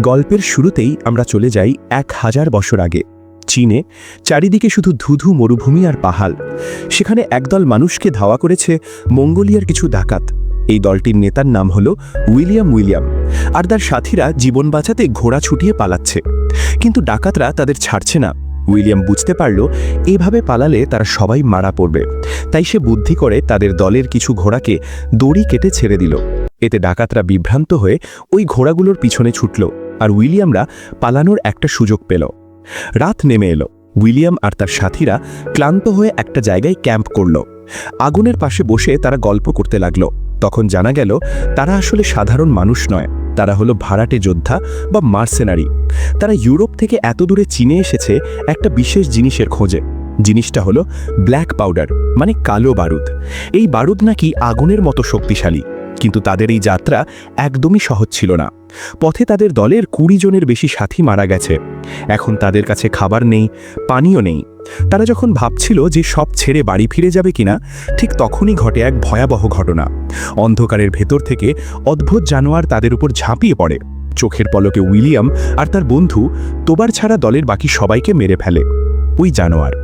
গল্পের শুরুতেই আমরা চলে যাই এক হাজার বছর আগে। চীনে চারিদিকে শুধু ধুধু মরুভূমি আর পাহাড়। সেখানে একদল মানুষকে ধাওয়া করেছে মঙ্গোলিয়ার কিছু ডাকাত। এই দলটির নেতার নাম হল উইলিয়াম উইলিয়াম আর তার সাথীরা জীবন বাঁচাতে ঘোড়া ছুটিয়ে পালাচ্ছে। কিন্তু ডাকাতরা তাদের ছাড়ছে না। উইলিয়াম বুঝতে পারল, এভাবে পালালে তারা সবাই মারা পড়বে। তাই সে বুদ্ধি করে তাদের দলের কিছু ঘোড়াকে দড়ি কেটে ছেড়ে দিল। এতে ডাকাতরা বিভ্রান্ত হয়ে ওই ঘোড়াগুলোর পিছনে ছুটল। আর উইলিয়ামরা পালানোর একটা সুযোগ পেল। রাত নেমে এলো। উইলিয়াম আর তার সাথীরা ক্লান্ত হয়ে একটা জায়গায় ক্যাম্প করল। আগুনের পাশে বসে তারা গল্প করতে লাগল। তখন জানা গেল, তারা আসলে সাধারণ মানুষ নয়। তারা হলো ভাড়াটে যোদ্ধা বা মার্সেনারি। তারা ইউরোপ থেকে এত দূরে চীনে এসেছে একটা বিশেষ জিনিসের খোঁজে। জিনিসটা হলো ব্ল্যাক পাউডার মানে কালো বারুদ। এই বারুদ নাকি আগুনের মতো শক্তিশালী। কিন্তু তাদের এই যাত্রা একদমই সহজ ছিল না। পথে তাদের দলের কুড়ি জনের বেশি সাথী মারা গেছে। এখন তাদের কাছে খাবার নেই, পানিও নেই। তারা যখন ভাবছিল যে সব ছেড়ে বাড়ি ফিরে যাবে কিনা, ঠিক তখনই ঘটে এক ভয়াবহ ঘটনা। অন্ধকারের ভেতর থেকে অদ্ভুত জানোয়ার তাদের উপর ঝাঁপিয়ে পড়ে। চোখের পলকে উইলিয়াম আর তার বন্ধু তোবার ছাড়া দলের বাকি সবাইকে মেরে ফেলে। ওই জানোয়ার।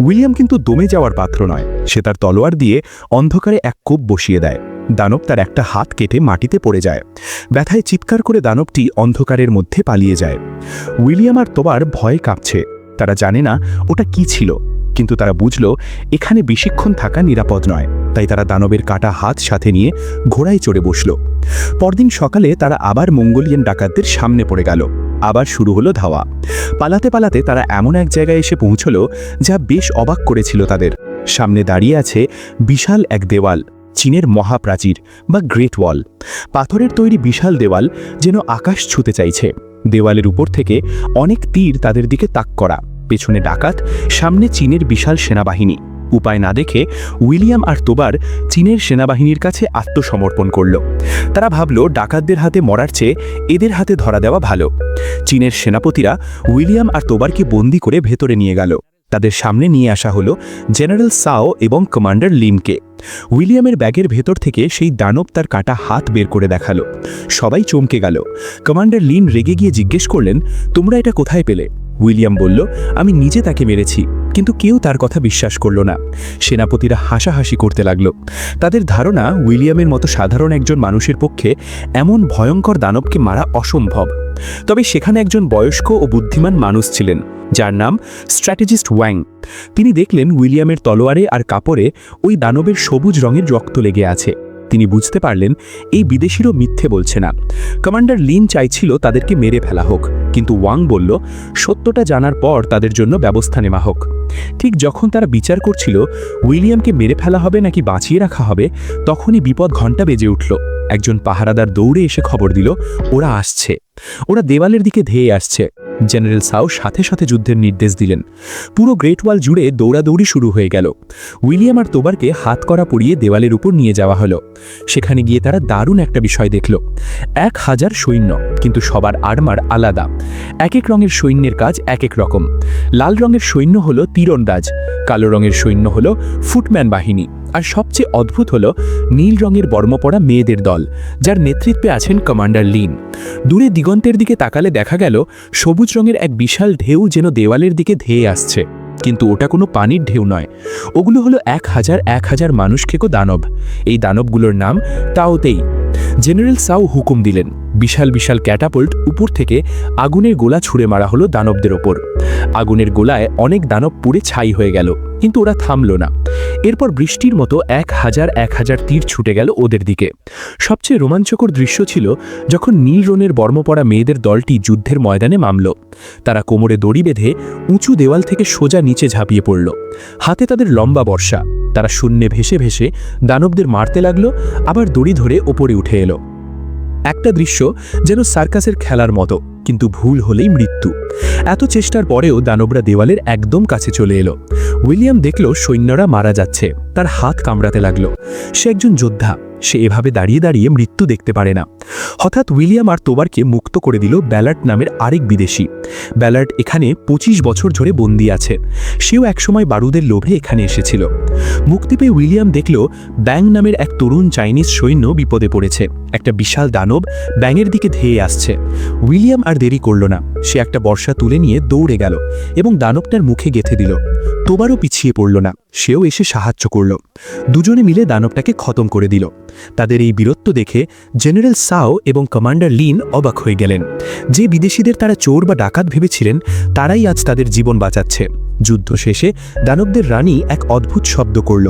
উইলিয়াম কিন্তু দমে যাওয়ার পাত্র নয়। সে তার তলোয়ার দিয়ে অন্ধকারে এক কোপ বসিয়ে দেয়। দানব তার একটা হাত কেটে মাটিতে পড়ে যায়। ব্যথায় চিৎকার করে দানবটি অন্ধকারের মধ্যে পালিয়ে যায়। উইলিয়াম আর তোবার ভয়ে কাঁপছে। তারা জানে না ওটা কি ছিল, কিন্তু তারা বুঝল, এখানে বেশিক্ষণ থাকা নিরাপদ নয়। তাই তারা দানবের কাটা হাত সাথে নিয়ে ঘোড়ায় চড়ে বসল। পরদিন সকালে তারা আবার মঙ্গোলিয়ান ডাকাতদের সামনে পড়ে গেল। আবার শুরু হলো ধাওয়া। পালাতে পালাতে তারা এমন এক জায়গায় এসে পৌঁছল, যা বেশ অবাক করেছিল তাদের। সামনে দাঁড়িয়ে আছে বিশাল এক দেওয়াল। চীনের মহাপ্রাচীর বা গ্রেট ওয়াল পাথরের তৈরি বিশাল দেওয়াল যেন আকাশ ছুতে চাইছে। দেওয়ালের উপর থেকে অনেক তীর তাদের দিকে তাক করা। পেছনে ডাকাত, সামনে চীনের বিশাল সেনাবাহিনী। উপায় না দেখে উইলিয়াম আর তোবার চীনের সেনাবাহিনীর কাছে আত্মসমর্পণ করল। তারা ভাবল, ডাকাতদের হাতে মরার চেয়ে এদের হাতে ধরা দেওয়া ভালো। চীনের সেনাপতিরা উইলিয়াম আর তোবারকে বন্দি করে ভেতরে নিয়ে গেল। তাদের সামনে নিয়ে আসা হলো জেনারেল সাও এবং কমান্ডার লিমকে। উইলিয়ামের ব্যাগের ভেতর থেকে সেই দানব তার কাটা হাত বের করে দেখাল। সবাই চমকে গেল। কমান্ডার লিন রেগে গিয়ে জিজ্ঞেস করলেন, তোমরা এটা কোথায় পেলে? উইলিয়াম বলল, আমি নিজে তাকে মেরেছি, কিন্তু কেউ তার কথা বিশ্বাস করল না। সেনাপতিরা হাসাহাসি করতে লাগল। তাদের ধারণা, উইলিয়ামের মতো সাধারণ একজন মানুষের পক্ষে এমন ভয়ঙ্কর দানবকে মারা অসম্ভব। তবে সেখানে একজন বয়স্ক ও বুদ্ধিমান মানুষ ছিলেন, যার নাম স্ট্র্যাটেজিস্ট ওয়াং। তিনি দেখলেন উইলিয়ামের তলোয়ারে আর কাপড়ে ওই দানবের সবুজ রঙের রক্ত লেগে আছে। তিনি বুঝতে পারলেন, এই বিদেশিরও মিথ্যে বলছে না। কমান্ডার লিন চাইছিল তাদেরকে মেরে ফেলা হোক, কিন্তু ওয়াং বলল, সত্যটা জানার পর তাদের জন্য ব্যবস্থা নেওয়া হোক। ঠিক যখন তারা বিচার করছিল, উইলিয়ামকে মেরে ফেলা হবে নাকি বাঁচিয়ে রাখা হবে, তখনই বিপদ ঘণ্টা বেজে উঠল। একজন পাহারাদার দৌড়ে এসে খবর দিল, ওরা আসছে। ওরা দেওয়ালের দিকে ধেয়ে আসছে। জেনারেল সাউ সাথে সাথে যুদ্ধের নির্দেশ দিলেন। পুরো গ্রেট ওয়াল জুড়ে দৌড়াদৌড়ি শুরু হয়ে গেল। উইলিয়াম আর তোবারকে হাত করা পরিয়ে দেওয়ালের উপর নিয়ে যাওয়া হলো। সেখানে গিয়ে তারা দারুণ একটা বিষয় দেখল। এক হাজার সৈন্য, কিন্তু সবার আড়মার আলাদা। এক এক রঙের সৈন্যের কাজ এক এক রকম। লাল রঙের সৈন্য হলো তীরন্দাজ, কালো রঙের সৈন্য হলো ফুটম্যান বাহিনী। আর সবচেয়ে অদ্ভুত হল, নীল রঙের বর্মপড়া মেয়েদের দল, যার নেতৃত্বে আছেন কমান্ডার লিন। দূরে দিগন্তের দিকে তাকালে দেখা গেল, সবুজ রঙের এক বিশাল ঢেউ যেন দেওয়ালের দিকে ধেয়ে আসছে। কিন্তু ওটা কোনো পানির ঢেউ নয়। ওগুলো হলো এক হাজার এক হাজার মানুষ খেকো দানব। এই দানবগুলোর নাম তাওতেই জেনারেল সাউ হুকুম দিলেন, বিশাল বিশাল ক্যাটাপল্ট উপর থেকে আগুনের গোলা ছুঁড়ে মারা হলো দানবদের ওপর। আগুনের গোলায় অনেক দানব পুড়ে ছাই হয়ে গেল, কিন্তু ওরা থামল না। এরপর বৃষ্টির মতো এক হাজার এক হাজার তীর ছুটে গেল ওদের দিকে। সবচেয়ে রোমাঞ্চকর দৃশ্য ছিল যখন নীল রনের বর্মপড়া মেয়েদের দলটি যুদ্ধের ময়দানে মামল তারা কোমরে দড়ি বেঁধে উঁচু দেওয়াল থেকে সোজা নিচে ঝাঁপিয়ে পড়ল। হাতে তাদের লম্বা বর্ষা। তারা শূন্যে ভেসে ভেসে দানবদের মারতে লাগল, আবার দড়ি ধরে ওপরে উঠে এলো। একটা দৃশ্য যেন সার্কাসের খেলার মতো। কিন্তু ভুল হলেই মৃত্যু। এত চেষ্টার পরেও দানবরা দেওয়ালের একদম কাছে চলে এলো। উইলিয়াম দেখল সৈন্যরা মারা যাচ্ছে, তার হাত কামড়াতে লাগল। সে একজন যোদ্ধা। সে এভাবে দাঁড়িয়ে দাঁড়িয়ে মৃত্যু দেখতে পারে না। হঠাৎ উইলিয়াম আর তোবারকে মুক্ত করে দিল ব্যালার্ট নামের আরেক বিদেশি। ব্যালার্ট এখানে পঁচিশ বছর ধরে বন্দি আছে। সেও একসময় বারুদের লোভে এখানে এসেছিল। মুক্তি পেয়ে উইলিয়াম দেখল ব্যাং নামের এক তরুণ চাইনিজ সৈন্য বিপদে পড়েছে। একটা বিশাল দানব ব্যাঙের দিকে ধেয়ে আসছে। উইলিয়াম আর দেরি করল না। সে একটা বর্ষা তুলে নিয়ে দৌড়ে গেল এবং দানবটার মুখে গেথে দিল। তোবারও পিছিয়ে পড়ল না। সেও এসে সাহায্য করল। দুজনে মিলে দানবটাকে খতম করে দিল। তাদের এই বীরত্ব দেখে জেনারেল সাও এবং কমান্ডার লিন অবাক হয়ে গেলেন। যে বিদেশিদের তারা চোর বা ডাকাত ভেবেছিলেন, তারাই আজ তাদের জীবন বাঁচাচ্ছে। যুদ্ধ শেষে দানবদের রানী এক অদ্ভুত শব্দ করল।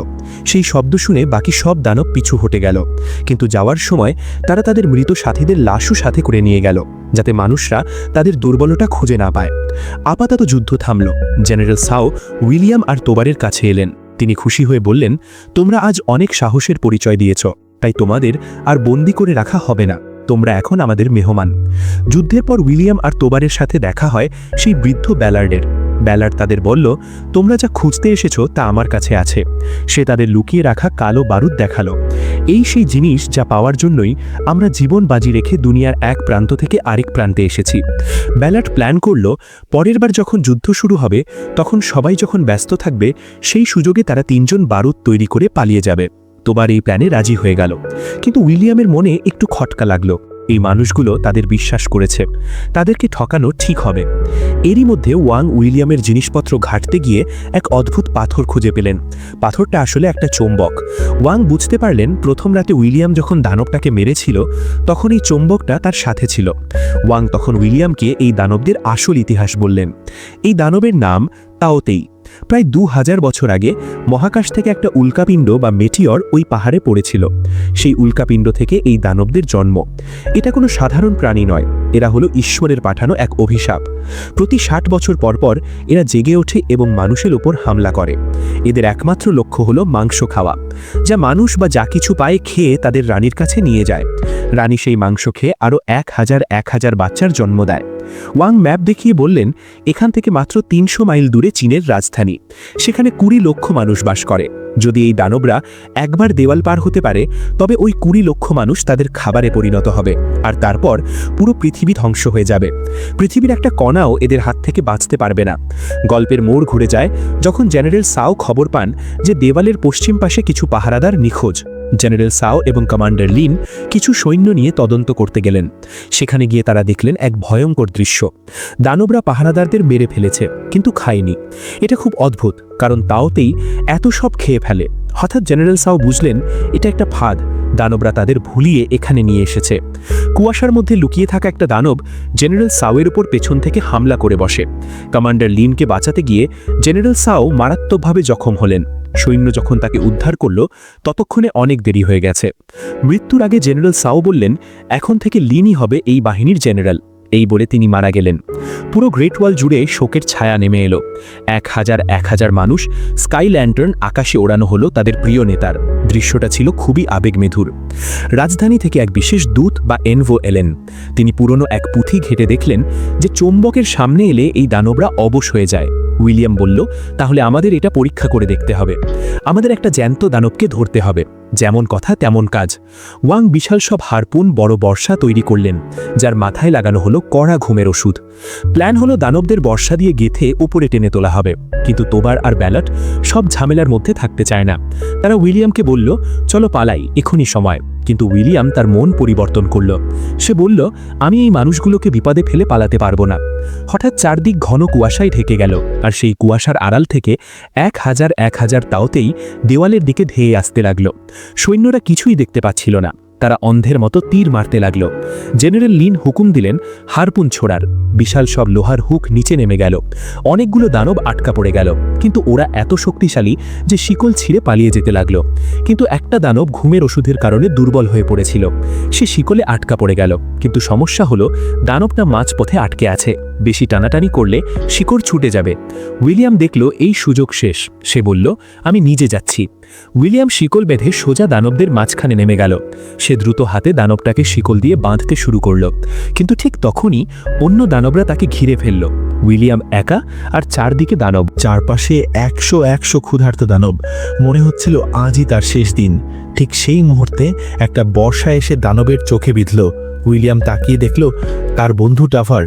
সেই শব্দ শুনে বাকি সব দানব পিছু হটে গেল। কিন্তু যাওয়ার সময় তারা তাদের মৃত সাথীদের লাশও সাথে করে নিয়ে গেল, যাতে মানুষরা তাদের দুর্বলতা খুঁজে না পায়। আপাতত যুদ্ধ থামল। জেনারেল সাও উইলিয়াম আর তোবারের কাছে এলেন। তিনি খুশি হয়ে বললেন, তোমরা আজ অনেক সাহসের পরিচয় দিয়েছ। তাই তোমাদের আর বন্দি করে রাখা হবে না। তোমরা এখন আমাদের মেহমান। যুদ্ধের পর উইলিয়াম আর তোবারের সাথে দেখা হয় সেই বৃদ্ধ ব্যালার্ডের। ব্যালার্ড তাদের বলল, তোমরা যা খুঁজতে এসেছ তা আমার কাছে আছে। সে তাদের লুকিয়ে রাখা কালো বারুদ দেখাল। এই সেই জিনিস যা পাওয়ার জন্যই আমরা জীবন বাজি রেখে দুনিয়ার এক প্রান্ত থেকে আরেক প্রান্তে এসেছি। ব্যালার্ড প্ল্যান করল, পরের বার যখন যুদ্ধ শুরু হবে, তখন সবাই যখন ব্যস্ত থাকবে, সেই সুযোগে তারা তিনজন বারুদ তৈরি করে পালিয়ে যাবে। তোবার এই প্ল্যানে রাজি হয়ে গেল। কিন্তু উইলিয়ামের মনে একটু খটকা লাগল। এই মানুষগুলো তাদের বিশ্বাস করেছে। তাদেরকে ঠকানো ঠিক হবে। এরই মধ্যে ওয়াং উইলিয়ামের জিনিসপত্র ঘাটতে গিয়ে এক অদ্ভুত পাথর খুঁজে পেলেন। পাথরটা আসলে একটা চৌম্বক। ওয়াং বুঝতে পারলেন, প্রথম রাতে উইলিয়াম যখন দানবটাকে মেরেছিল, তখন এই চৌম্বকটা তার সাথে ছিল। ওয়াং তখন উইলিয়ামকে এই দানবদের আসল ইতিহাস বললেন। এই দানবের নাম তাওতেই। প্রায় দু হাজার বছর আগে মহাকাশ থেকে একটা উল্কাপিণ্ড বা মেটিয়র ওই পাহাড়ে পড়েছিল। সেই উল্কাপিণ্ড থেকে এই দানবদের জন্ম। এটা কোনো সাধারণ প্রাণী নয়। এরা হলো ঈশ্বরের পাঠানো এক অভিশাপ। প্রতি ষাট বছর পর পর এরা জেগে ওঠে এবং মানুষের ওপর হামলা করে। এদের একমাত্র লক্ষ্য হলো মাংস খাওয়া। যা মানুষ বা যা কিছু পায় খেয়ে তাদের রানীর কাছে নিয়ে যায়। রানী সেই মাংস খেয়ে আরও এক হাজার এক হাজার বাচ্চার জন্ম দেয়। ওয়াং ম্যাপ দেখিয়ে বললেন, এখান থেকে মাত্র তিনশো মাইল দূরে চীনের রাজধানী। সেখানে কুড়ি লক্ষ মানুষ বাস করে। যদি এই দানবরা একবার দেওয়াল পার হতে পারে, তবে ওই কুড়ি লক্ষ মানুষ তাদের খাবারে পরিণত হবে, আর তারপর পুরো পৃথিবী ধ্বংস হয়ে যাবে। পৃথিবীর একটা কণাও এদের হাত থেকে বাঁচতে পারবে না। গল্পের মোড় ঘুরে যায় যখন জেনারেল সাও খবর পান যে দেওয়ালের পশ্চিম পাশে কিছু পাহারাদার নিখোঁজ। জেনারেল সাও এবং কমান্ডার লিন কিছু সৈন্য নিয়ে তদন্ত করতে গেলেন। সেখানে গিয়ে তারা দেখলেন এক ভয়ঙ্কর দৃশ্য। দানবরা পাহারাদারদের মেরে ফেলেছে, কিন্তু খায়নি। এটা খুব অদ্ভুত, কারণ তাওতেই এত সব খেয়ে ফেলে। হঠাৎ জেনারেল সাও বুঝলেন এটা একটা ফাঁদ। দানবরা তাদের ভুলিয়ে এখানে নিয়ে এসেছে। কুয়াশার মধ্যে লুকিয়ে থাকা একটা দানব জেনারেল সাওয়ের উপর পেছন থেকে হামলা করে বসে। কমান্ডার লিনকে বাঁচাতে গিয়ে জেনারেল সাও মারাত্মকভাবে জখম হলেন। সৈন্য যখন তাকে উদ্ধার করল, ততক্ষণে অনেক দেরি হয়ে গেছে। মৃত্যুর আগে জেনারেল সাও বললেন, এখন থেকে লিনই হবে এই বাহিনীর জেনারেল। এই বলে তিনি মারা গেলেন। পুরো গ্রেট ওয়াল জুড়ে শোকের ছায়া নেমে এলো। এক হাজার এক হাজার মানুষ স্কাই ল্যান্টার্ন আকাশে ওড়ানো হলো তাদের প্রিয় নেতার। দৃশ্যটা ছিল খুবই আবেগমেধুর। রাজধানী থেকে এক বিশেষ দূত বা এনভো এলেন। তিনি পুরনো এক পুঁথি ঘেটে দেখলেন যে চৌম্বকের সামনে এলে এই দানবরা অবশ হয়ে যায়। উইলিয়াম বলল, তাহলে আমাদের এটা পরীক্ষা করে দেখতে হবে। আমাদের একটা জ্যান্ত দানবকে ধরতে হবে। যেমন কথা, তেমন কাজ। ওয়াং বিশাল সব হারপুন বড় বর্ষা তৈরি করলেন, যার মাথায় লাগানো হলো কড়া ঘুমের ওষুধ। প্ল্যান হলো দানবদের বর্ষা দিয়ে গেথে উপরে টেনে তোলা হবে, কিন্তু তোবার আর ব্যালট সব ঝামেলার মধ্যে থাকতে চায় না। তারা উইলিয়ামকে বলল, চলো পালাই, এখনই সময়। কিন্তু উইলিয়াম তার মন পরিবর্তন করল। সে বলল, আমি এই মানুষগুলোকে বিপদে ফেলে পালাতে পারব না। হঠাৎ চারদিক ঘন কুয়াশায় ঢেকে গেল, আর সেই কুয়াশার আড়াল থেকে এক হাজার এক হাজার তাওতেই দেওয়ালের দিকে ধেয়ে আসতে লাগল। সৈন্যরা কিছুই দেখতে পাচ্ছিল না। তারা অন্ধের মতো তীর মারতে লাগল। জেনারেল লিন হুকুম দিলেন, হারপুন ছোড়ার। বিশাল সব লোহার হুক নিচে নেমে গেল। অনেকগুলো দানব আটকা পড়ে গেল। কিন্তু ওরা এত শক্তিশালী যে শিকল ছিঁড়ে পালিয়ে যেতে লাগল। কিন্তু একটা দানব ঘুমের ওষুধের কারণে দুর্বল হয়ে পড়েছিল। সে শিকলে আটকা পড়ে গেল। কিন্তু সমস্যা হলো, দানবটা মাঝপথে আটকে আছে। বেশি টানাটানি করলে শিকড় ছুটে যাবে। উইলিয়াম দেখল এই সুযোগ শেষ। সে বলল, আমি নিজে যাচ্ছি। উইলিয়াম শিকল বেঁধে সোজা দানবদের মাঝখানে নেমে গেল। সে দ্রুত হাতে দানবটাকে শিকল দিয়ে বাঁধতে শুরু করল। কিন্তু ঠিক তখনই অন্য দানবরা তাকে ঘিরে ফেলল। উইলিয়াম একা আর চারদিকে দানব। চারপাশে একশো একশো ক্ষুধার্ত দানব। মনে হচ্ছিল আজই তার শেষ দিন। ঠিক সেই মুহূর্তে একটা বর্ষা এসে দানবের চোখে বিঁধল। উইলিয়াম তাকিয়ে দেখল তার বন্ধু টাভার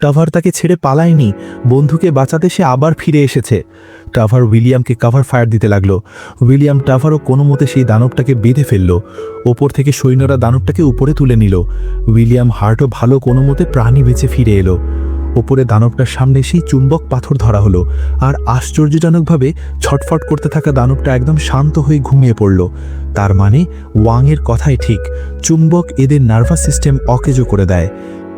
টাভার তাকে ছেড়ে পালায়নি। বন্ধুকে বাঁচাতে সে আবার ফিরে এসেছে। টাভার উইলিয়ামকে কাভার ফায়ার দিতে লাগল। উইলিয়াম টাভারও কোনো মতে সেই দানবটাকে বেঁধে ফেলল। ওপর থেকে সৈন্যরা দানবটাকে উপরে তুলে নিল। উইলিয়াম হার্টও ভালো কোনো মতে প্রাণী বেঁচে ফিরে এলো। ওপরে দানবটার সামনে সেই চুম্বক পাথর ধরা হলো। আর আশ্চর্যজনকভাবে ছটফট করতে থাকা দানবটা একদম শান্ত হয়ে ঘুমিয়ে পড়ল। তার মানে ওয়াংয়ের কথাই ঠিক। চুম্বক এদের নার্ভাস সিস্টেম অকেজো করে দেয়।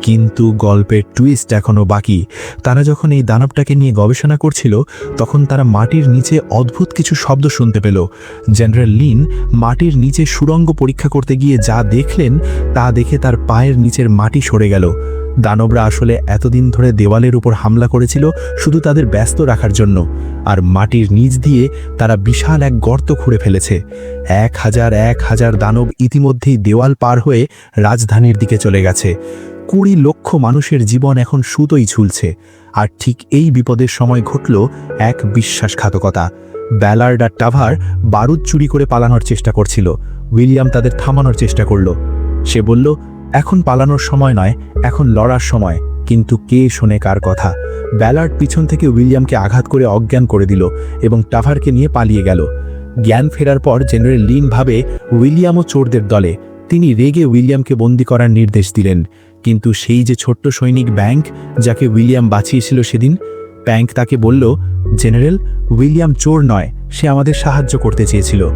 কিন্তু গল্পের টুইস্ট এখনও বাকি। তারা যখন এই দানবটাকে নিয়ে গবেষণা করছিল, তখন তারা মাটির নিচে অদ্ভুত কিছু শব্দ শুনতে পেল। জেনারেল লিন মাটির নিচে সুরঙ্গ পরীক্ষা করতে গিয়ে যা দেখলেন, তা দেখে তার পায়ের নিচের মাটি সরে গেল। দানবরা আসলে এতদিন ধরে দেওয়ালের উপর হামলা করেছিল, শুধু তাদের ব্যস্ত রাখার জন্য। আর মাটির নিচ দিয়ে তারা বিশাল এক গর্ত খুঁড়ে ফেলেছে। এক হাজার এক হাজার দানব ইতিমধ্যেই দেওয়াল পার হয়ে রাজধানীর দিকে চলে গেছে। কুড়ি লক্ষ মানুষের জীবন এখন সুতোই ঝুলছে, আর ঠিক এই বিপদের সময় ঘটল এক বিশ্বাসঘাতকতা। ব্যালার্ড আর টাভার বারুদ চুরি করে পালানোর চেষ্টা করছিল। উইলিয়াম তাদের থামানোর চেষ্টা করল। সে বলল, এখন পালানোর সময় নয়, এখন লড়ার সময়। কিন্তু কে শোনে কার কথা? ব্যালার্ড পিছন থেকে উইলিয়ামকে আঘাত করে অজ্ঞান করে দিল এবং টাভারকে নিয়ে পালিয়ে গেল। জ্ঞান ফেরার পর জেনারেল লিন ভাবে, উইলিয়ামও চোরদের দলে। তিনি রেগে উইলিয়ামকে বন্দি করার নির্দেশ দিলেন। কিন্তু সেই যে ছোট্ট সৈনিক ব্যাংক যাকে উইলিয়াম বাঁচিয়েছিল সেদিন, ব্যাংক তাকে বলল, জেনারেল, উইলিয়াম চোর নয়, সে আমাদের সাহায্য করতে চেয়েছিল।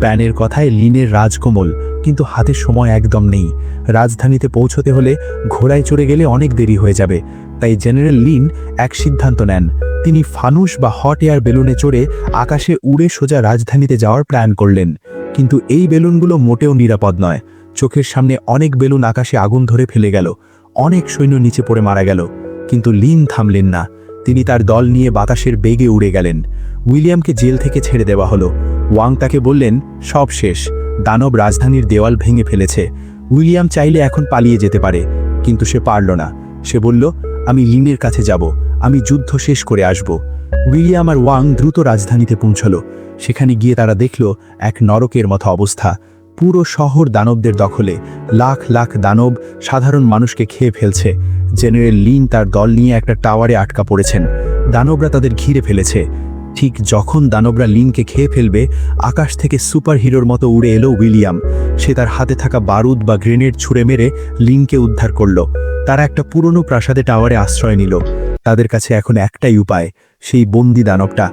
প্যানের কথায় লিনের রাজকোমল, কিন্তু হাতে সময় একদম নেই। রাজধানীতে পৌঁছতে হলে ঘোড়ায় চড়ে গেলে অনেক দেরি হয়ে যাবে, তাই জেনারেল লিন এক সিদ্ধান্ত নেন। তিনি ফানুস বা হট এয়ার বেলুনে চড়ে আকাশে উড়ে সোজা রাজধানীতে যাওয়ার প্ল্যান করলেন। কিন্তু এই বেলুনগুলো মোটেও নিরাপদ নয়। চোখের সামনে অনেক বেলুন আকাশে আগুন ধরে ফেলে গেল। অনেক সৈন্য নিচে পড়ে মারা গেল। কিন্তু লিন থামলেন না। তিনি তার দল নিয়ে বাতাসের বেগে উড়ে গেলেন। উইলিয়ামকে জেল থেকে ছেড়ে দেওয়া হলো। ওয়াং তাকে বললেন, সব শেষ। দানব রাজধানীর দেওয়াল ভেঙে ফেলেছে। উইলিয়াম চাইলে এখন পালিয়ে যেতে পারে কিন্তু সে পারল না। সে বলল, আমি লিনের কাছে যাব। আমি যুদ্ধ শেষ করে আসব উইলিয়াম আর ওয়াং দ্রুত রাজধানীতে পৌঁছল। সেখানে গিয়ে তারা দেখল, এক নরকের মতো অবস্থা। পুরো শহর দানবদের দখলে। লাখ লাখ দানব সাধারণ মানুষকে খেয়ে ফেলছে জেনারেল লিন তার দল নিয়ে একটা টাওয়ারে আটকা পড়েছেন। দানবরা তাদের ঘিরে ফেলেছে। ঠিক যখন দানবরা লিনকে খেয়ে ফেলবে, আকাশ থেকে সুপার হিরোর মতো উড়ে এলো উইলিয়াম। সে তার হাতে থাকা বারুদ বা গ্রেনেড ছুঁড়ে মেরে লিনকে উদ্ধার করল। তারা একটা পুরনো প্রাসাদে টাওয়ারে আশ্রয় নিল। তাদের কাছে এখন একটাই উপায়, সেই বন্দি দানবটা।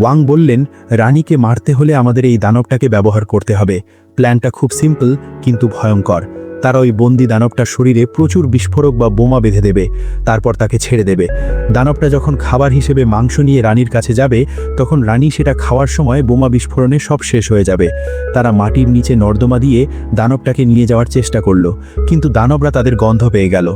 ওয়াং বললেন, রানীকে মারতে হলে আমাদের এই দানবটাকে ব্যবহার করতে হবে। প্ল্যানটা খুব সিম্পল, কিন্তু ভয়ঙ্কর। তারা ওই বন্দি দানবটার শরীরে প্রচুর বিস্ফোরক বা বোমা বেঁধে দেবে, তারপর তাকে ছেড়ে দেবে। দানবটা যখন খাবার হিসেবে মাংস নিয়ে রানীর কাছে যাবে, তখন রানী সেটা খাওয়ার সময় বোমা বিস্ফোরণে সব শেষ হয়ে যাবে। তারা মাটির নিচে নর্দমা দিয়ে দানবটাকে নিয়ে যাওয়ার চেষ্টা করল, কিন্তু দানবরা তাদের গন্ধ পেয়ে গেল।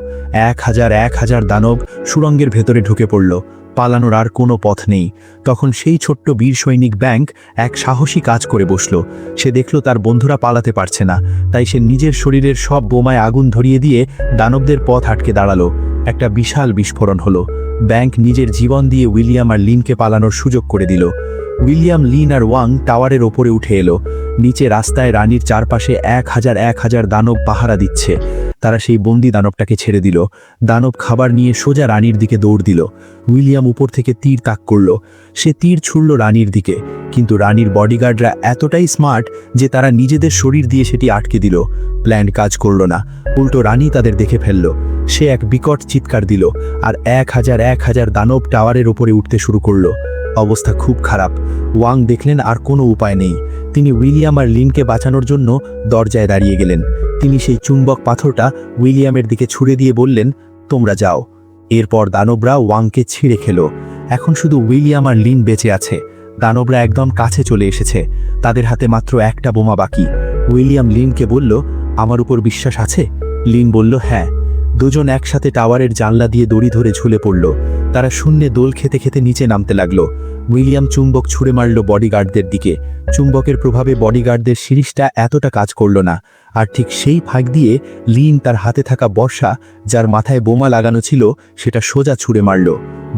এক হাজার এক হাজার দানব সুরঙ্গের ভেতরে ঢুকে পড়ল। পালানোর আর কোনো পথ নেই। তখন সেই ছোট্ট বীর সৈনিক ব্যাংক এক সাহসী কাজ করে বসল। সে দেখল তার বন্ধুরা পালাতে পারছে না। তাই সে নিজের শরীরের সব বোমায় আগুন ধরিয়ে দিয়ে দানবদের পথ আটকে দাঁড়াল। একটা বিশাল বিস্ফোরণ হলো। ব্যাংক নিজের জীবন দিয়ে উইলিয়াম আর লিনকে পালানোর সুযোগ করে দিল। উইলিয়াম, লিন আর ওয়াং টাওয়ারের ওপরে উঠে এলো। নিচে রাস্তায় রানীর চারপাশে এক হাজার এক হাজার দানব পাহারা দিচ্ছে। তারা সেই বন্দি দানবটাকে ছেড়ে দিল। দানব খাবার নিয়ে সোজা রানীর দিকে দৌড় দিল। উইলিয়াম উপর থেকে তীর তাক করল। সে তীর ছুড়ল রানীর দিকে। কিন্তু রানীর বডিগার্ডরা এতটাই স্মার্ট যে তারা নিজেদের শরীর দিয়ে সেটি আটকে দিল। প্ল্যান কাজ করল না। উল্টো রানী তাদের দেখে ফেলল। সে এক বিকট চিৎকার দিল আর এক হাজার এক হাজার দানব টাওয়ারের ওপরে উঠতে শুরু করল। অবস্থা খুব খারাপ। ওয়াং দেখলেন আর কোনো উপায় নেই। তিনি উইলিয়াম আর লিনকে বাঁচানোর জন্য দরজায় দাঁড়িয়ে গেলেন। তিনি সেই চুম্বক পাথরটা উইলিয়ামের দিকে ছুড়ে দিয়ে বললেন, তোমরা যাও। এরপর দানবরা ওয়াংকে ছিঁড়ে খেলো। এখন শুধু উইলিয়াম আর লিন বেঁচে আছে। দানবরা একদম কাছে চলে এসেছে। তাদের হাতে মাত্র একটা বোমা বাকি। উইলিয়াম লিনকে বলল, আমার উপর বিশ্বাস আছে? লিন বলল হ্যাঁ। দুজন একসাথে টাওয়ারের জানলা দিয়ে দড়ি ধরে ঝুলে পড়ল। তারা শূন্যে দোল খেতে খেতে নিচে নামতে লাগল। উইলিয়াম চুম্বক ছুঁড়ে মারল বডিগার্ডদের দিকে। চুম্বকের প্রভাবে বডিগার্ডদের শিরিষটা এতটা কাজ করল না। আর ঠিক সেই ফাঁক দিয়ে লিন তার হাতে থাকা বর্ষা, যার মাথায় বোমা লাগানো ছিল, সেটা সোজা ছুঁড়ে মারল।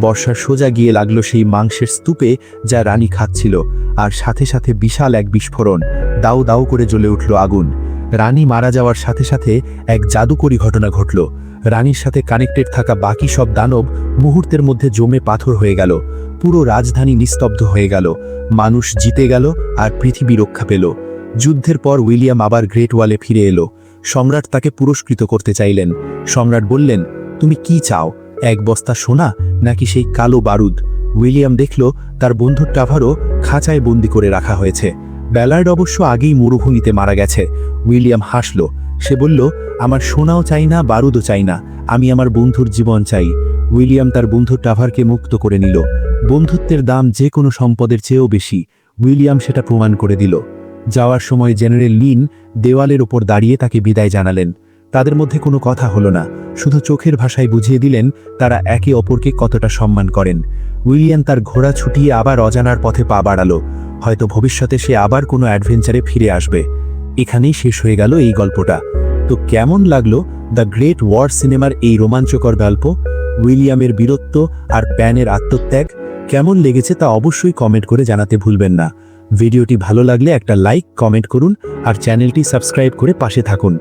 বর্ষা সোজা গিয়ে লাগল সেই মাংসের স্তূপে যা রানী খাচ্ছিল, আর সাথে সাথে বিশাল এক বিস্ফোরণ। দাউ দাউ করে জ্বলে উঠল আগুন। রানী মারা যাওয়ার সাথে সাথে এক জাদুকরী ঘটনা ঘটল। রানীর সাথে কানেক্টেড থাকা বাকি সব দানব মুহূর্তের মধ্যে জমে পাথর হয়ে গেল। পুরো রাজধানী নিস্তব্ধ হয়ে গেল। মানুষ জিতে গেল আর পৃথিবী রক্ষা পেল। যুদ্ধের পর উইলিয়াম আবার গ্রেট ওয়ালে ফিরে এলো। সম্রাট তাকে পুরস্কৃত করতে চাইলেন। সম্রাট বললেন, তুমি কি চাও, এক বস্তা সোনা নাকি সেই কালো বারুদ? উইলিয়াম দেখল, তার বন্ধুর টাভারও খাঁচায় বন্দি করে রাখা হয়েছে। ব্যালার্ড অবশ্য আগেই মরুভূমিতে মারা গেছে। উইলিয়াম হাসল সে বলল, আমার সোনাও চাই না, বারুদও চাই না। আমি আমার বন্ধুর জীবন চাই। উইলিয়াম তার বন্ধুর টাভারকে মুক্ত করে নিল। বন্ধুত্বের দাম যে কোনো সম্পদের চেয়েও বেশি। উইলিয়াম সেটা প্রমাণ করে দিল। যাওয়ার সময় জেনারেল লিন দেওয়ালের ওপর দাঁড়িয়ে তাকে বিদায় জানালেন। তাদের মধ্যে কোনো কথা হলো না। শুধু চোখের ভাষায় বুঝিয়ে দিলেন, তারা একে অপরকে কতটা সম্মান করেন। উইলিয়াম তার ঘোড়া ছুটিয়ে আবার অজানার পথে পা বাড়ালো। হয়তো ভবিষ্যতে সে আবার কোনো অ্যাডভেঞ্চারে ফিরে আসবে। এখানেই শেষ হয়ে গেল এই গল্পটা। তো কেমন লাগল দ্য গ্রেট ওয়ার সিনেমার এই রোমাঞ্চকর গল্প? উইলিয়ামের বীরত্ব আর প্যানের আত্মত্যাগ কেমন লেগেছে তা অবশ্যই কমেন্ট করে জানাতে ভুলবেন না। ভিডিওটি ভালো লাগলে একটা লাইক, কমেন্ট করুন আর চ্যানেলটি সাবস্ক্রাইব করে পাশে থাকুন।